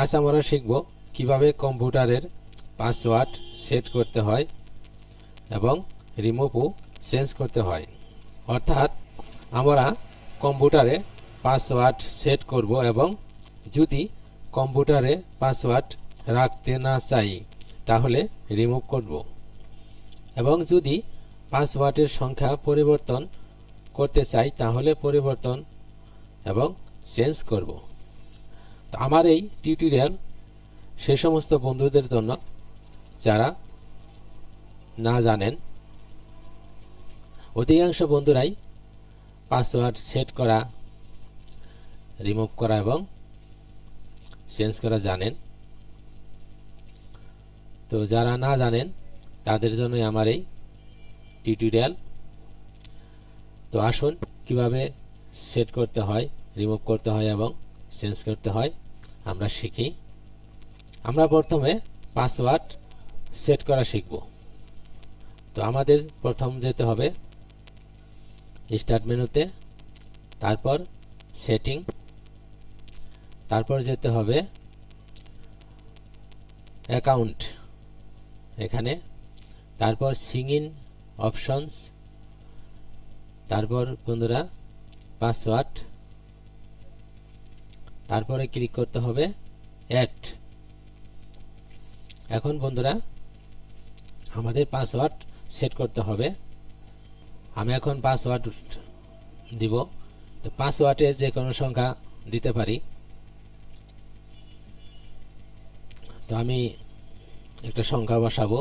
আজ আমরা শিখব কীভাবে কম্পিউটারের পাসওয়ার্ড সেট করতে হয় এবং রিমুভও চেঞ্জ করতে হয়। অর্থাৎ আমরা কম্পিউটারে পাসওয়ার্ড সেট করব এবং যদি কম্পিউটারে পাসওয়ার্ড রাখতে না চাই, তাহলে রিমুভ করব। এবং যদি পাসওয়ার্ডের সংখ্যা পরিবর্তন করতে চাই, তাহলে পরিবর্তন এবং চেঞ্জ করব। আমার এই টিউটোরিয়াল সে সমস্ত বন্ধুদের জন্য যারা না জানেন, অধিকাংশ বন্ধুরাই পাসওয়ার্ড সেট করা রিমুভ করা এবং চেঞ্জ করা জানেন। তো যারা না জানেন, তাদের জন্যই আমার এই টিউটোরিয়াল তো আসুন কীভাবে সেট করতে হয় রিমুভ করতে হয় এবং চেঞ্জ করতে হয়, আমরা শিখি। আমরা প্রথমে পাসওয়ার্ড সেট করা শিখব। তো আমাদের প্রথম যেতে হবে স্টার্ট মেনুতে, তারপর সেটিং, তারপর যেতে হবে অ্যাকাউন্ট, এখানে, তারপর সিঙ্গিন অপশনস, তারপর বন্ধুরা পাসওয়ার্ড তারপরে ক্লিক করতে হবে অ্যাড এখন বন্ধুরা, আমাদের পাসওয়ার্ড সেট করতে হবে। আমি এখন পাসওয়ার্ড দিব। তো পাসওয়ার্ডে যে কোনো সংখ্যা দিতে পারি। তো আমি একটা সংখ্যা বসাবো।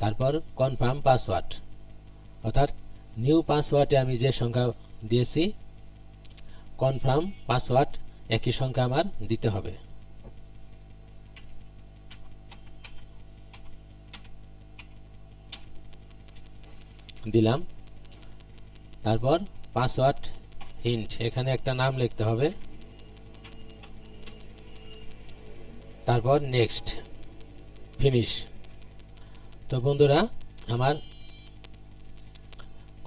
তারপর কনফার্ম পাসওয়ার্ড অর্থাৎ নিউ পাসওয়ার্ডে আমি যে সংখ্যা দিয়েছি কনফার্ম পাসওয়ার্ড একই সংখ্যা আমার দিতে হবে। দিলাম। তারপর পাসওয়ার্ড হিন্ট এখানে একটা নাম লিখতে হবে। তারপর নেক্সট ফিনিশ তো বন্ধুরা, আমার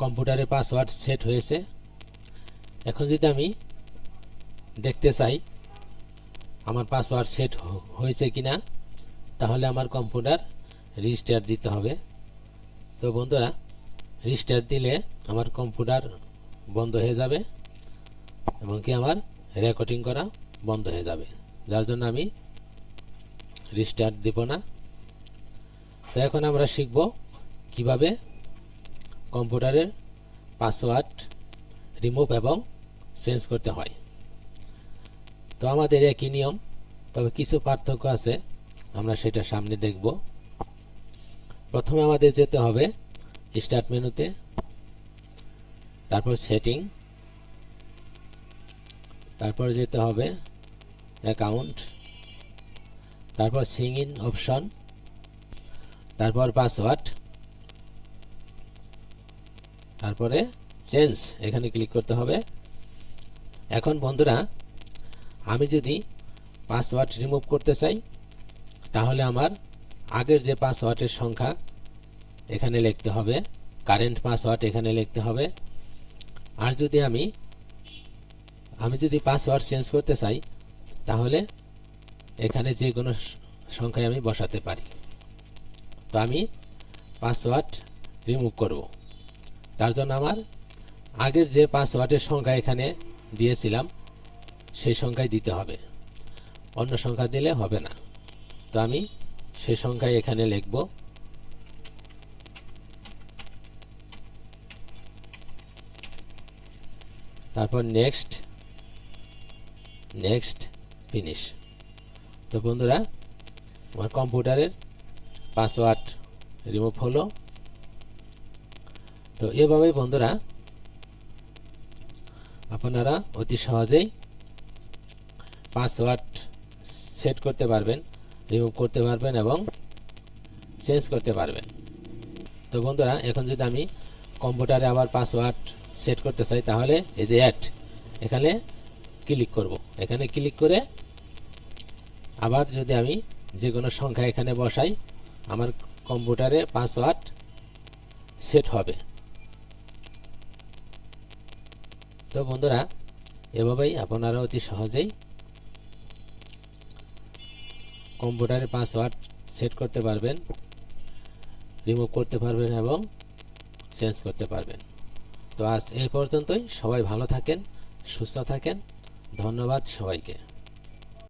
কম্পিউটারে পাসওয়ার্ড সেট হয়েছে। এখন যদি আমি দেখতে চাই, আমার পাসওয়ার্ড সেট হয়েছে কিনা, তাহলে আমার কম্পিউটার রেজিস্টার দিতে হবে। তো বন্ধুরা, রেজিস্টার দিলে আমার কম্পিউটার বন্ধ হয়ে যাবে এবং কি আমার রেকর্ডিং করা বন্ধ হয়ে যাবে। যার জন্য আমি রিস্টার্ট দিব না। তো এখন আমরা শিখব কীভাবে কম্পিউটারের পাসওয়ার্ড রিমুভ এবং চেঞ্জ করতে হয়। তো আমাদের একই নিয়ম, তবে কিছু পার্থক্য আছে, আমরা সেটা সামনে দেখব। প্রথমে আমাদের যেতে হবে স্টার্ট মেনুতে, তারপর সেটিং, তারপর যেতে হবে অ্যাকাউন্ট, তারপর সিং ইন অপশন তারপর পাসওয়ার্ড তারপরে চেঞ্জ এখানে ক্লিক করতে হবে। এখন বন্ধুরা, আমি যদি পাসওয়ার্ড রিমুভ করতে চাই, তাহলে আমার আগের যে পাসওয়ার্ডের সংখ্যা এখানে লিখতে হবে কারেন্ট পাসওয়ার্ড এখানে লিখতে হবে। আর যদি আমি আমি যদি পাসওয়ার্ড চেঞ্জ করতে চাই, তাহলে এখানে যে কোনো সংখ্যায় আমি বসাতে পারি। আমি পাসওয়ার্ড রিমুভ করব। তার জন্য আমার আগের যে পাসওয়ার্ডের সংখ্যা এখানে দিয়েছিলাম, সেই সংখ্যায় দিতে হবে। অন্য সংখ্যা দিলে হবে না। তো আমি সেই সংখ্যায় এখানে লিখব। তারপর নেক্সট নেক্সট ফিনিশ তো বন্ধুরা, আমার কম্পিউটারের পাসওয়ার্ড রিমুভ হলো। তো এভাবেই বন্ধুরা, আপনারা অতি সহজেই পাসওয়ার্ড সেট করতে পারবেন, রিমুভ করতে পারবেন এবং চেঞ্জ করতে পারবেন। তো বন্ধুরা, এখন যদি আমি কম্পিউটারে আবার পাসওয়ার্ড সেট করতে চাই, তাহলে এই যে অ্যাড এখানে ক্লিক করব। এখানে ক্লিক করে আবার যদি আমি যে কোনো সংখ্যা এখানে বসাই আমার কম্পিউটারে পাসওয়ার্ড সেট হবে। তো বন্ধুরা, এভাবেই আপনারা অতি সহজেই কম্পিউটারে পাসওয়ার্ড সেট করতে পারবেন, রিমুভ করতে পারবেন এবং চেঞ্জ করতে পারবেন। তো আজ এই পর্যন্তই। সবাই ভালো থাকেন, সুস্থ থাকেন। ধন্যবাদ সবাইকে।